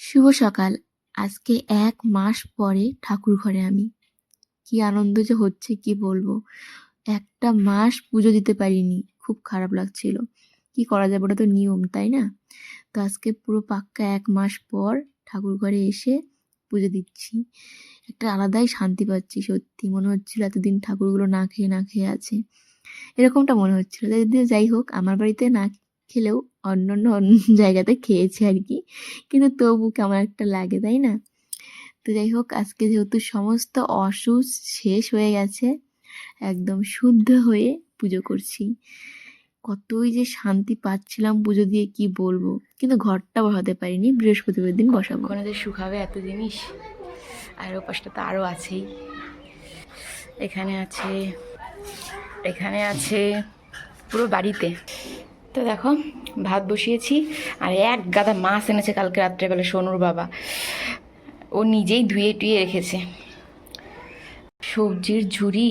শুভ সকাল। আজকে এক মাস পরে ঠাকুর ঘরে আমি। কি আনন্দ যে হচ্ছে, কি বলব? একটা মাস পুজো দিতে পারিনি, খুব খারাপ লাগছিল। কি করা যাবে, ওটা তো নিয়ম, তাই না? তো আজকে পুরো পাক্কা এক মাস পর ঠাকুর ঘরে এসে পুজো দিচ্ছি। একটা আলাদাই শান্তি পাচ্ছি, সত্যি। মনে হচ্ছিল এতদিন ঠাকুরগুলো না খেয়ে না খেয়ে আছে। এরকমটা মনে হচ্ছিল। যাই হোক, আমার বাড়িতে না খেলেও অন্য অন্য জায়গাতে খেয়েছি আর কি। কিন্তু তবু কেমন একটা লাগে, তাই না? তো যাই হোক, আজকে যেহেতু সমস্ত অসুখ শেষ হয়ে গেছে, একদম শুদ্ধ হয়ে পুজো করছি। কতই যে শান্তি পাচ্ছিলাম পুজো দিয়ে, কি বলব? কিন্তু ঘরটা বসাতে পারিনি, বৃহস্পতিবার দিন বসাবো। ওখানে যে শুকাবে এত জিনিস? আর ও পাশটা তো আরও আছেই। এখানে আছে এখানে আছে পুরো বাড়িতে। তো দেখো, ভাত বসিয়েছি, আর এক গাদা মাছ এনেছে কালকে রাত্রেবেলা সোনুর বাবা। ও নিজেই ধুয়ে টুয়ে রেখেছে। সবজির ঝুড়ি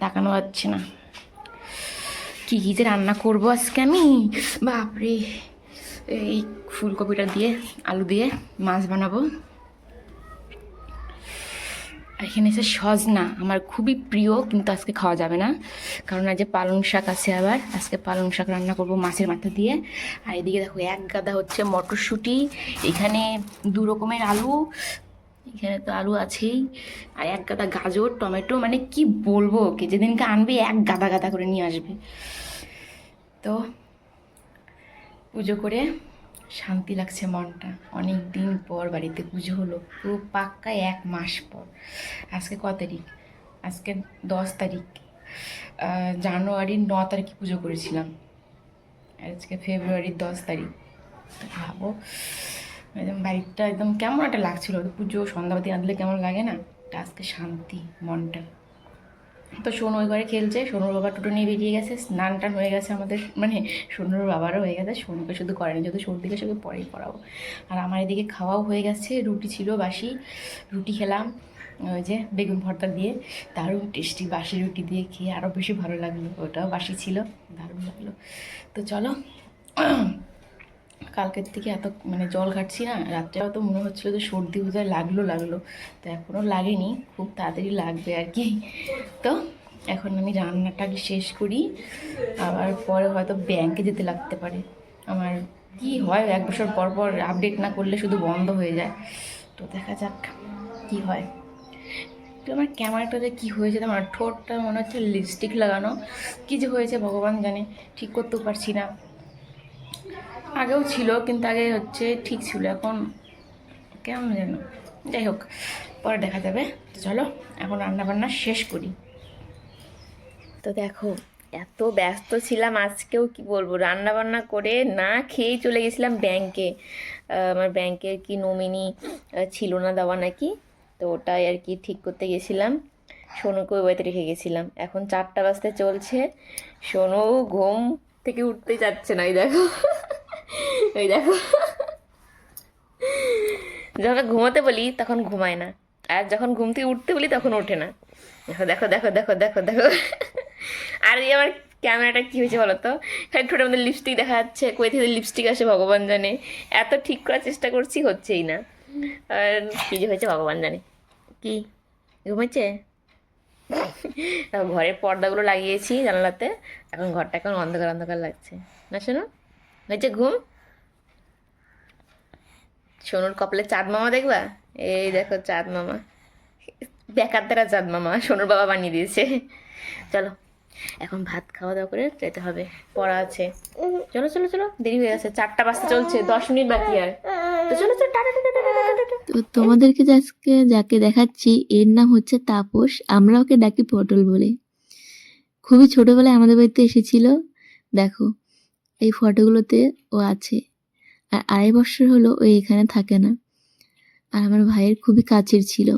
তাকানো যাচ্ছে না। কী কী যে রান্না করব আজকে আমি? বাপরে, এই ফুলকপিটা দিয়ে, আলু দিয়ে মাছ বানাবো। এখানে এসে সজনা আমার খুবই প্রিয়, কিন্তু আজকে খাওয়া যাবে না। কারণ আজ পালং শাক আছে আবার। আজকে পালং শাক রান্না করব মাছের মাথা দিয়ে। আর এদিকে দেখো, এক গাদা হচ্ছে মটরশুঁটি, এখানে দু রকমের আলু, এখানে তো আলু আছেই। আর এক গাদা গাজর, টমেটো মানে কি বলব, কে যেদিনকে আনবে এক গাদা গাদা করে নিয়ে আসবে। তো পুজো করে শান্তি লাগছে মনটা। অনেক দিন পর বাড়িতে পুজো হলো, পুরো পাক্কা এক মাস পর। আজকে ক তারিখ? আজকে দশ তারিখ। জানুয়ারির ন তারিখে পুজো করেছিলাম। আজকে ফেব্রুয়ারির দশ তারিখ। ভাবো, একদম বাড়িটা একদম কেমন একটা লাগছিল। পুজো, সন্ধ্যাবাতি দিলে কেমন লাগে না? আজকে শান্তি, মনটা। তো সোনু ওই ঘরে খেলছে, সোনুর বাবা টোটো নিয়ে বেরিয়ে গেছে, স্নান টান হয়ে গেছে আমাদের মানে সোনুর বাবারও হয়ে গেছে, সোনুকে শুধু করেনি যেহেতু সর্দিকে সঙ্গে পরেই করাবো। আর আমার এদিকে খাওয়াও হয়ে গেছে, রুটি ছিল, বাসি, রুটি খেলাম, ওই যে বেগুন ভর্তা দিয়ে, দারুণ টেস্টি বাসি রুটি দিয়ে খেয়ে আরও বেশি ভালো লাগল, ওটাও বাসি ছিল, দারুণ লাগল। তো চলো কালকের থেকে এত মানে জল ঘাটছি না, রাত্রেও তো মনে হচ্ছিল যে সর্দি বোধহয় লাগল লাগল। তো এখনও লাগেনি, খুব তাড়াতাড়ি লাগবে আর কি। তো এখন আমি রান্নাটা শেষ করি, আবার পরে হয়তো ব্যাংকে যেতে লাগতে পারে। আমার কি হয়, এক বছর পর পর আপডেট না করলে শুধু বন্ধ হয়ে যায়। তো দেখা যাক কি হয়। তো আমার ক্যামেরাটা যে কী হয়েছে আমার ঠোঁটটা মনে হচ্ছে লিপস্টিক লাগানো। কী যে হয়েছে ভগবান জানে, ঠিক করতেও পারছি না। আগেও ছিল, কিন্তু আগে হচ্ছে ঠিক ছিল। এখন কেমন যেন। যাই হোক, পরে দেখা যাবে। তো চলো, এখন রান্না বান্না শেষ করি। তো দেখো, এত ব্যস্ত ছিলাম, আজকেও কি বলব? রান্না বান্না করে না খেয়েই চলে গেছিলাম ব্যাংকে আমার ব্যাংকের কি নমিনি ছিল না দেওয়া নাকি? তো ওটাই আর কি ঠিক করতে গেছিলাম। সোনুকে ওই বাড়িতে রেখে গেছিলাম। এখন চারটা বাজতে চলছে। সোনু ঘুম থেকে উঠতে যাচ্ছে না ওই দেখো। ওই দেখো। যখন ঘুমাতে বলি, তখন ঘুমায় না। আর যখন ঘুম থেকে উঠতে বলি, তখন ওঠে না। দেখো দেখো দেখো দেখো দেখো দেখো। আর এই আমার ক্যামেরাটা কী হয়েছে বলো তো? খালি ঠোঁটের মধ্যে লিপস্টিক দেখা যাচ্ছে কই থেকে লিপস্টিক আসে ভগবান জানে। এত ঠিক করার চেষ্টা করছি, হচ্ছেই না। আর কী যে হয়েছে ভগবান জানে। কি? ঘুমাচ্ছে? ঘরের পর্দাগুলো লাগিয়েছি জানালাতে। এখন ঘরটা এখন অন্ধকার অন্ধকার লাগছে। না শোনো? হয়েছে ঘুম? সোনুর কপালে চাঁদ মামা দেখবা? এই দেখো চাঁদ মামা। বেকার দ্বারা চাঁদ মামা, সোনুর বাবা বানিয়ে দিয়েছে। চলো, এখন ভাত খাওয়া দাওয়া করে যেতে হবে। পড়া আছে। চলো চলো চলো, দেরি হয়ে গেছে, চারটা বাজতে চলছে, দশ মিনিট বাকি আর। তো চলো চলো তো তোমাদেরকে আজকে যাকে দেখাচ্ছি, এর নাম হচ্ছে তাপস। আমরা ওকে ডাকি পটল বলে। খুবই ছোটবেলায় আমাদের বাড়িতে এসেছিল। দেখো, এই ফটোগুলোতে ও আছে। আর আড়াই বছর হলো ও এখানে থাকে না। আর আমার ভাইয়ের খুবই কাছের ছিল।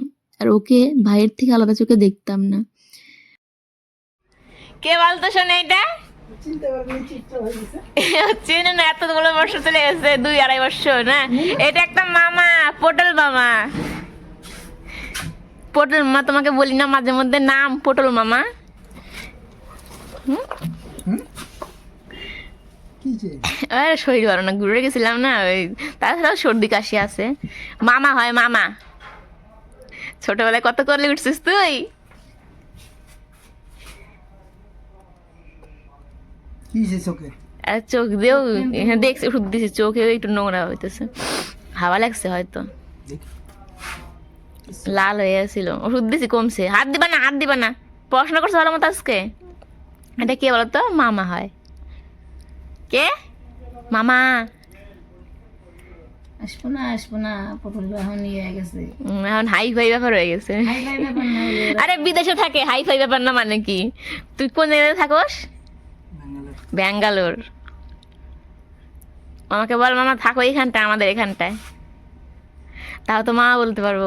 আর ওকে ভাইয়ের থেকে আলাদা চোখে দেখতাম না। কে বলতো শোনে এটা চেনে না এত বড় বর্ষ চলে গেছে, দুই আড়াই বছর, না? এটা একটা মামা, পটল মামা। পটল মামা তোমাকে বলি না, মাঝে মধ্যে নাম পটল মামা। হুম? আরে শরীর ভালো না ঘুরে গেছিলাম না ওই তাছাড়াও সর্দি কাশি আছে। মামা হয় মামা। ছোটবেলায় কত করলে উঠছিস তুই? কি চোখে? আর চোখ দিয়েও হ্যাঁ দেখছি ওষুধ দিয়েছে চোখে একটু নোংরা হইতেছে। হাওয়া লাগছে হয়তো। লাল হয়ে গেছিল ওষুধ দিয়েছি কমছে। হাত দিবা না হাত দিবা না। পড়াশোনা করছে ভালো মতো আজকে? এটা কে বলতো? মামা হয়। কে? মামা। আসব না আসব না পটল এখন ইয়ে গেছে। এখন হাই ফাই ব্যাপার হয়ে গেছে। হাই ফাই ব্যাপার না হলে আরে বিদেশে থাকে হাই ফাই ব্যাপার না মানে কি? তুই কোন জায়গায় থাকোস? ব্যাঙ্গালোর। আমাকে বল মামা থাকো এইখানটায় আমাদের এখানটায়। তাও তো মা বলতে পারব।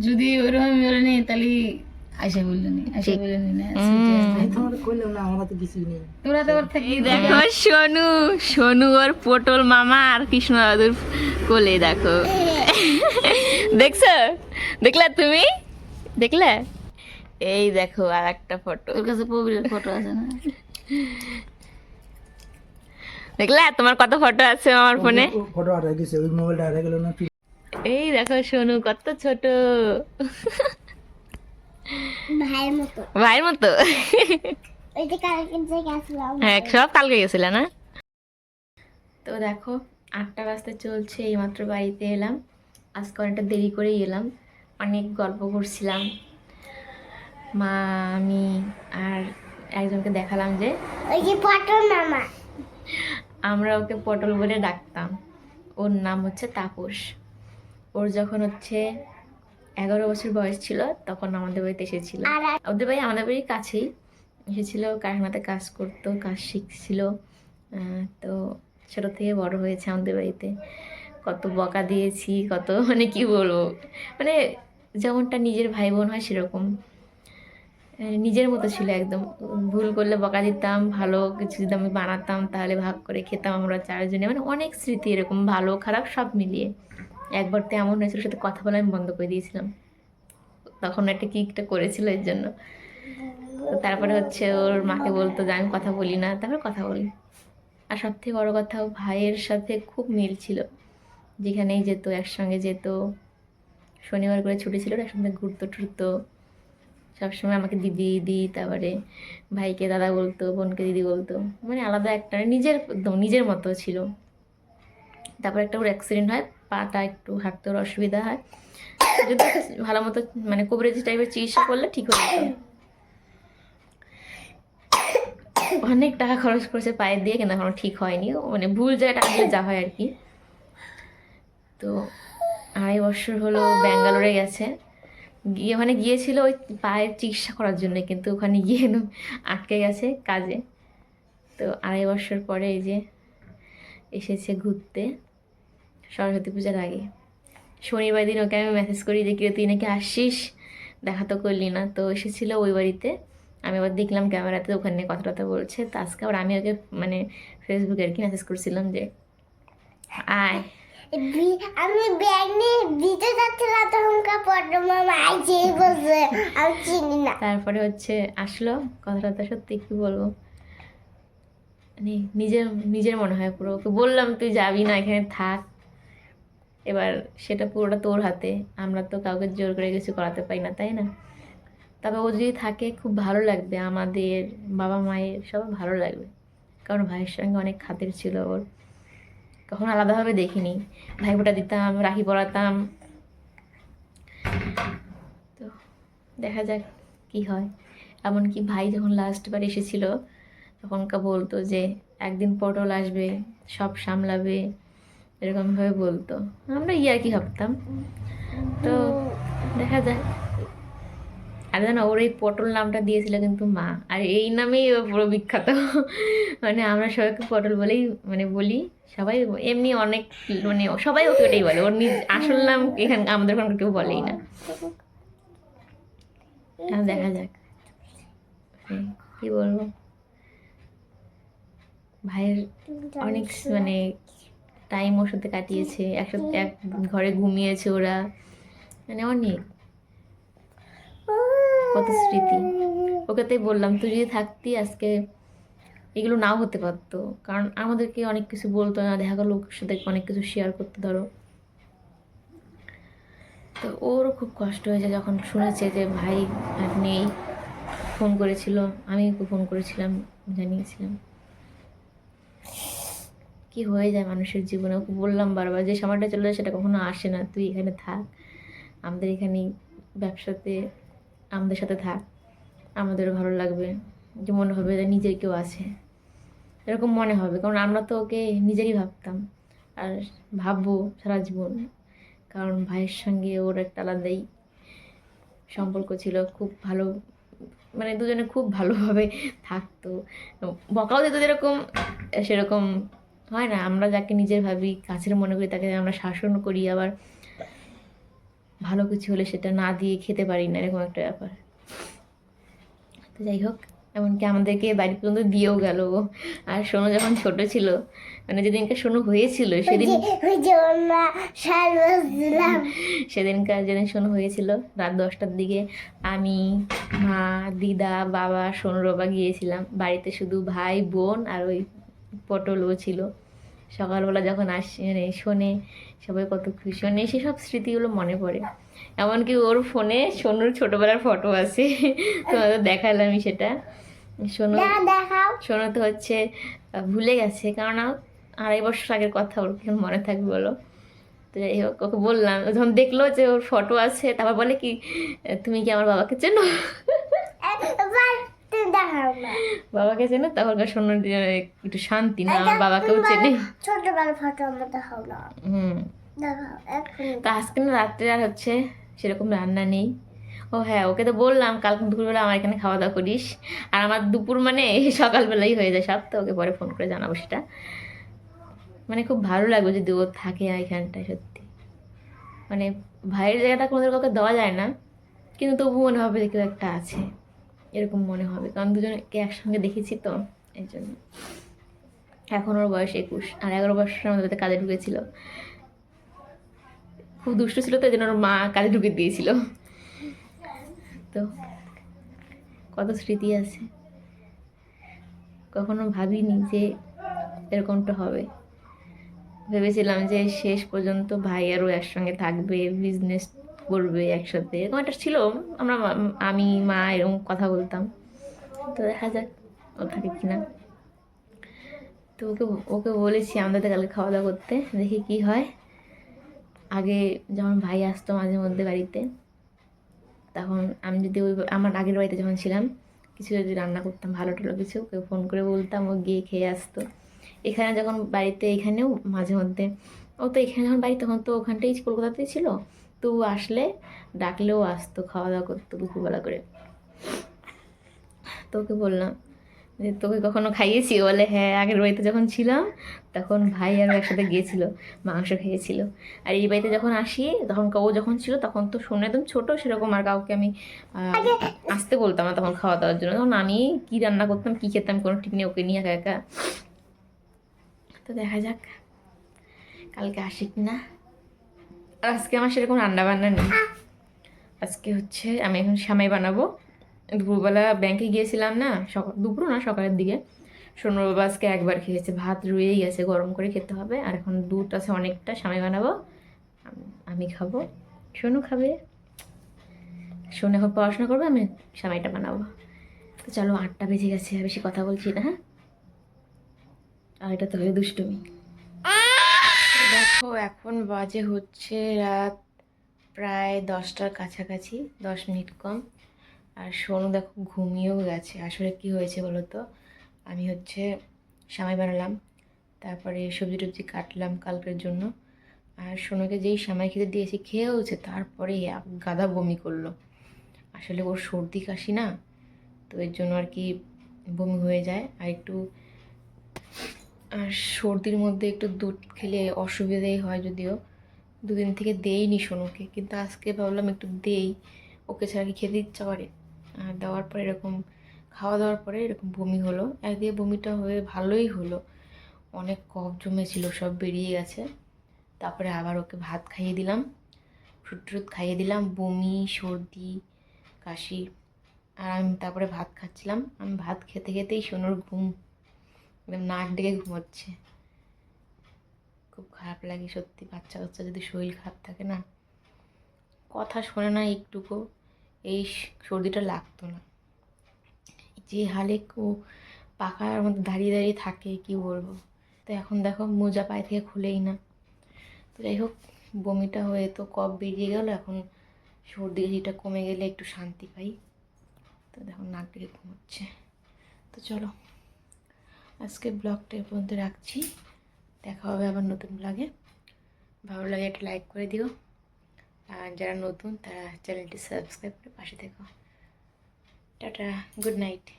যদি ওইরকম তাহলে আয়সা বলল নি আয়সা না তোমার কইলাম না আমার তো কিছুই নেই। তোরা তো ওর দেখো সোনু সোনু ওর পটল মামা আর কৃষ্ণ দাদুর কোলে দেখো। দেখছ? দেখলা তুমি? দেখলে? এই দেখো আর একটা ফটো। তোর কাছে প্রবীরের ফটো আছে না? দেখলা তোমার কত ফটো আছে আমার ফোনে? ফটো হারাই গেছে ওই মোবাইলটা হারাই গেল না এই দেখো সোনু কত ছোট। ভাইয়ের মতো। ভাইয়ের মতো? ওই যে কালকে গেছিলাম হ্যাঁ সব কালকে গেছিলে না? তো দেখো আটটা বাজতে চলছে এইমাত্র বাড়িতে এলাম। আজকে অনেকটা দেরি করেই এলাম। অনেক গল্প করছিলাম। মা আমি আর একজনকে দেখালাম যে ওই যে পটল মামা। আমরা ওকে পটল বলে ডাকতাম। ওর নাম হচ্ছে তাপস। ওর যখন হচ্ছে এগারো বছর বয়স ছিল তখন আমাদের বাড়িতে এসেছিল। আর ওদের বাড়ি আমাদের বাড়ির কাছেই এসেছিল কারখানাতে কাজ করতো কাজ শিখছিল। তো ছোটো থেকে বড় হয়েছে আমাদের বাড়িতে। কত বকা দিয়েছি কত মানে কি বলব? মানে যেমনটা নিজের ভাই বোন হয় সেরকম। নিজের মতো ছিল একদম। ভুল করলে বকা দিতাম ভালো কিছু যদি আমি বানাতাম তাহলে ভাগ করে খেতাম আমরা চারজনে। মানে অনেক স্মৃতি এরকম ভালো খারাপ সব মিলিয়ে। একবার তো এমন হয়েছিল সাথে কথা বলা আমি বন্ধ করে দিয়েছিলাম। তখন একটা কিকটা করেছিল এর জন্য। তো তারপরে হচ্ছে ওর মাকে বলতো যে, আমি কথা বলি না। তারপর কথা বলি। আর সব থেকে বড়ো কথা ভাইয়ের সাথে খুব মিল ছিল। যেখানেই যেত, একসঙ্গে যেত। শনিবার করে ছুটি ছিল একসঙ্গে ঘুরতো, টুরতো। সবসময় আমাকে দিদি দিদি, তারপরে ভাইকে দাদা বলতো, বোনকে দিদি বলতো। মানে আলাদা একটা, নিজের একদম, নিজের মতো ছিল। তারপর একটা ওর অ্যাক্সিডেন্ট হয়। পাটা একটু হাঁটতে ওর অসুবিধা হয়। যদি ভালো মতো মানে কবরেজ টাইপের চিকিৎসা করলে ঠিক হয়ে যেত। অনেক টাকা খরচ করেছে পায়ের দিয়ে, কিন্তু এখনও ঠিক হয়নি। মানে ভুল জায়গায় টাকা দিলে যা হয় আর কি। তো আড়াই বছর হলো ব্যাঙ্গালোরে গেছে। গিয়ে ওখানে গিয়েছিল ওই পায়ের চিকিৎসা করার জন্য, কিন্তু ওখানে গিয়ে আটকে গেছে কাজে। তো আড়াই বছর পরে এই যে এসেছে ঘুরতে। সরস্বতী পূজার আগে। শনিবার দিন ওকে আমি মেসেজ করি যে কি রে, তুই নাকি আসছিস? দেখা তো করলি না। তো এসেছিল ওই বাড়িতে। আমি আবার দেখলাম ক্যামেরাতে ওখানে কথা টথা বলছে। তো আজকে আবার আমি ওকে মানে ফেসবুকে আর কি মেসেজ করছিলাম যে আয়। আমি ব্যাগ নিয়ে দিতে যাচ্ছিলাম তখনকার মামা। আইছে বসে আমি চিনি না। তারপরে হচ্ছে আসলো কথাটা সত্যি কি বলব? মানে নিজের নিজের মনে হয় পুরো। ওকে বললাম তুই যাবি না এখানে থাক। এবার সেটা পুরোটা তোর হাতে। আমরা তো কাউকে জোর করে কিছু করাতে পারি না, তাই না? তবে ও যদি থাকে, খুব ভালো লাগবে। আমাদের বাবা মায়ের সব ভালো লাগবে। কারণ ভাইয়ের সঙ্গে অনেক খাতির ছিল ওর। কখনো আলাদাভাবে দেখিনি। ভাই ভাইফোঁটা দিতাম, রাখি পরাতাম। তো দেখা যাক কি হয়। এমনকি ভাই যখন লাস্টবার এসেছিল তখনকা বলতো যে, একদিন পটল আসবে, সব সামলাবে। এরকমভাবে বলতো। আমরা ইয়ে আর কি ভাবতাম। তো দেখা যাক। আর জানো ওর এই পটল নামটা দিয়েছিল কিন্তু মা। আর এই নামেই পুরো বিখ্যাত। মানে আমরা সবাইকে পটল বলেই মানে বলি। সবাই এমনি অনেক মানে সবাই ওকে ওটাই বলে। ওর নিজ আসল নাম এখানে আমাদের ওখানে কেউ বলেই না। দেখা যাক। হ্যাঁ, কি বলব? ভাইয়ের অনেক মানে টাইম ওর সাথে কাটিয়েছে একসাথে এক ঘরে ঘুমিয়েছে ওরা। মানে অনেক। কত স্মৃতি। ওকে তাই বললাম তুই যদি থাকতি আজকে এগুলো নাও হতে পারতো। কারণ আমাদেরকে অনেক কিছু বলতো না দেখা গেলো ওর সাথে অনেক কিছু শেয়ার করতে ধরো। তো ওরও খুব কষ্ট হয়েছে যখন শুনেছে যে ভাই আর নেই। ফোন করেছিল আমি ফোন করেছিলাম জানিয়েছিলাম। কি হয়ে যায় মানুষের জীবনে? বললাম বারবার যে সময়টা চলে যায় সেটা কখনো আসে না। তুই এখানে থাক। আমাদের এখানে ব্যবসাতে আমাদের সাথে থাক। আমাদেরও ভালো লাগবে। যে মনে হবে যে, নিজের কেউ আছে। এরকম মনে হবে। কারণ আমরা তো ওকে নিজেরই ভাবতাম। আর ভাববো সারা জীবন। কারণ ভাইয়ের সঙ্গে ওর একটা আলাদাই সম্পর্ক ছিল। খুব ভালো মানে দুজনে খুব ভালোভাবে থাকতো। বকাও দিত যেরকম, সেরকম হয় না আমরা যাকে নিজের ভাবি কাছের মনে করি তাকে আমরা শাসন করি আবার ভালো কিছু হলে সেটা না দিয়ে খেতে পারি না এরকম একটা ব্যাপার। তো যাই হোক এমনকি আমাদেরকে বাড়ি পর্যন্ত দিয়েও গেল। আর সোনু যখন ছোট ছিল মানে যেদিনকে সোনু হয়েছিল সেদিন সেদিনকার যেদিন সোনু হয়েছিল রাত দশটার দিকে আমি মা দিদা বাবা বাবা গিয়েছিলাম। বাড়িতে শুধু ভাই বোন আর ওই পটলও ছিল। সকালবেলা যখন আসে মানে শোনে সবাই কত খুশি মানে সেসব স্মৃতিগুলো মনে পড়ে। এমনকি ওর ফোনে সোনুর ছোটোবেলার ফটো আছে তোমাদের দেখালাম সেটা। সোনু সোনু তো হচ্ছে ভুলে গেছে কারণ আড়াই বছর আগের কথা ওর কি মনে থাকবে বলো? তো যাই হোক ওকে বললাম যখন দেখল যে ওর ফটো আছে তারপর বলে কি তুমি কি আমার বাবাকে চেনো? বাবাকে চেনে তখন সোনুর একটু শান্তি না আমার বাবাকেও চেনে। ছোটবেলার ফটো আমরা দেখাও না। হুম। এক্ষুনি। আজকে না রাত্রে আর হচ্ছে সেরকম রান্না নেই। ও হ্যাঁ ওকে তো বললাম কালকে দুপুরবেলা আমার এখানে খাওয়া দাওয়া করিস। আর আমার দুপুর মানে সকালবেলাই হয়ে যায় সব তো ওকে পরে ফোন করে জানাব সেটা। মানে খুব ভালো লাগবে যদি ও থাকে এখানটায় সত্যি। মানে ভাইয়ের জায়গাটা কোনোদের কাউকে দেওয়া যায় না কিন্তু তবু মনে হবে যে কেউ একটা আছে। এরকম মনে হবে। কারণ দুজনকে একসঙ্গে দেখেছি তো, এই জন্য। এখন ওর বয়স একুশ, আর এগারো বছর আমাদের কাজে ঢুকেছিল। খুব দুষ্ট ছিল তো, এই জন্য ওর মা কাজে ঢুকে দিয়েছিল। তো, কত স্মৃতি আছে। কখনো ভাবিনি যে এরকমটা হবে। ভেবেছিলাম যে শেষ পর্যন্ত ভাই আরও একসঙ্গে থাকবে বিজনেস করবে একসাথে। এরকম একটা ছিল, আমরা আমি, মা এরকম কথা বলতাম। তো দেখা যাক ও থাকে কিনা। তো ওকে ওকে বলেছি আমাদের কালকে খাওয়া দাওয়া করতে, দেখি কি হয়। আগে যখন ভাই আসতো মাঝে মধ্যে বাড়িতে, তখন আমি যদি ওই আমার আগের বাড়িতে যখন ছিলাম, কিছু যদি রান্না করতাম, ভালো টালো কিছু, ওকে ফোন করে বলতাম, ও গিয়ে খেয়ে আসতো। এখানে যখন বাড়িতে, এখানেও মাঝে মধ্যে। ও তো এখানে যখন বাড়ি, তখন তো ওখানটাই কলকাতাতেই ছিল। তো আসলে ডাকলেও আসতো খাওয়া দাওয়া করতো দুপুরবেলা করে। তো ওকে বললাম যে তোকে কখনো খাইয়েছি? বলে হ্যাঁ আগের বাড়িতে যখন ছিলাম তখন ভাই আর একসাথে গিয়েছিল মাংস খেয়েছিল। আর এই বাড়িতে যখন আসি তখন ও যখন ছিল তখন তো শুনে একদম ছোটো সেরকম আর কাউকে আমি আসতে বলতাম না তখন খাওয়া দাওয়ার জন্য। তখন আমি কী রান্না করতাম কী খেতাম কোনো ঠিক নেই ওকে নিয়ে একা একা। তো দেখা যাক কালকে আসি কি না। আর আজকে আমার সেরকম রান্না বান্না নেই। আজকে হচ্ছে আমি এখন সামাই বানাবো। দুপুরবেলা ব্যাংকে গিয়েছিলাম না সকাল দুপুর না, সকালের দিকে। সোনুর বাবা আজকে একবার খেয়েছে, ভাত রুয়েই গেছে, গরম করে খেতে হবে। আর এখন দুধ আছে অনেকটা সামাই বানাবো। আমি খাব। সোনু খাবে। সোনু এখন পড়াশোনা করবে, আমি সামাইটা বানাবো। তো চলো, আটটা বেজে গেছে বেশি কথা বলছি না হ্যাঁ? আর এটা তো হয়ে দুষ্টুমি। দেখো, এখন বাজে হচ্ছে রাত প্রায় দশটার কাছাকাছি, দশ মিনিট কম। আর সোনু দেখো ঘুমিয়েও গেছে। আসলে কি হয়েছে বলো তো? আমি হচ্ছে সামাই বানালাম, তারপরে সবজি টবজি কাটলাম কালকের জন্য। আর সোনুকে যেই সামাই খেতে দিয়েছি, খেয়েওছে তারপরে গাদা বমি করল। আসলে ওর সর্দি কাশি না, তো এর জন্য আর কি বমি হয়ে যায়। আর একটু আর সর্দির মধ্যে একটু দুধ খেলে অসুবিধাই হয় যদিও। দুদিন থেকে দেইনি সোনুকে, কিন্তু আজকে ভাবলাম একটু দেই। ওকে ছাড়া কি খেতে ইচ্ছা করে? আর দেওয়ার পরে এরকম, খাওয়া দাওয়ার পরে এরকম বমি হলো। একদিকে বমিটা হয়ে ভালোই হলো। অনেক কফ জমেছিল, সব বেরিয়ে গেছে। তারপরে আবার ওকে ভাত খাইয়ে দিলাম। ফ্রুট খাইয়ে দিলাম, বমি, সর্দি, কাশি। আর আমি তারপরে ভাত খাচ্ছিলাম। আমি ভাত খেতে খেতেই সোনুর ঘুম একদম নাক ডেকে ঘুমোচ্ছে। খুব খারাপ লাগে সত্যি, বাচ্চা কাচ্চা যদি শরীর খারাপ থাকে না, কথা শোনে না একটুকু, এই সর্দিটা লাগতো না। যে হালে ও পাখার মধ্যে দাঁড়িয়ে দাঁড়িয়ে থাকে, কি বলব? তো এখন দেখো মোজা পায়ে থেকে খুলেই না। তো যাই হোক, বমিটা হয়ে তো কফ বেরিয়ে গেল, এখন সর্দি কাশিটা কমে গেলে একটু শান্তি পাই। তো দেখো নাক ডেকে ঘুমোচ্ছে। তো চলো। আজকে ব্লগটা এ পর্যন্ত রাখছি। দেখা হবে আবার নতুন ব্লগে। ভালো লাগে একটা লাইক করে দিও। আর যারা নতুন, তারা চ্যানেলটি সাবস্ক্রাইব করে পাশে থেকো। Tata, good night.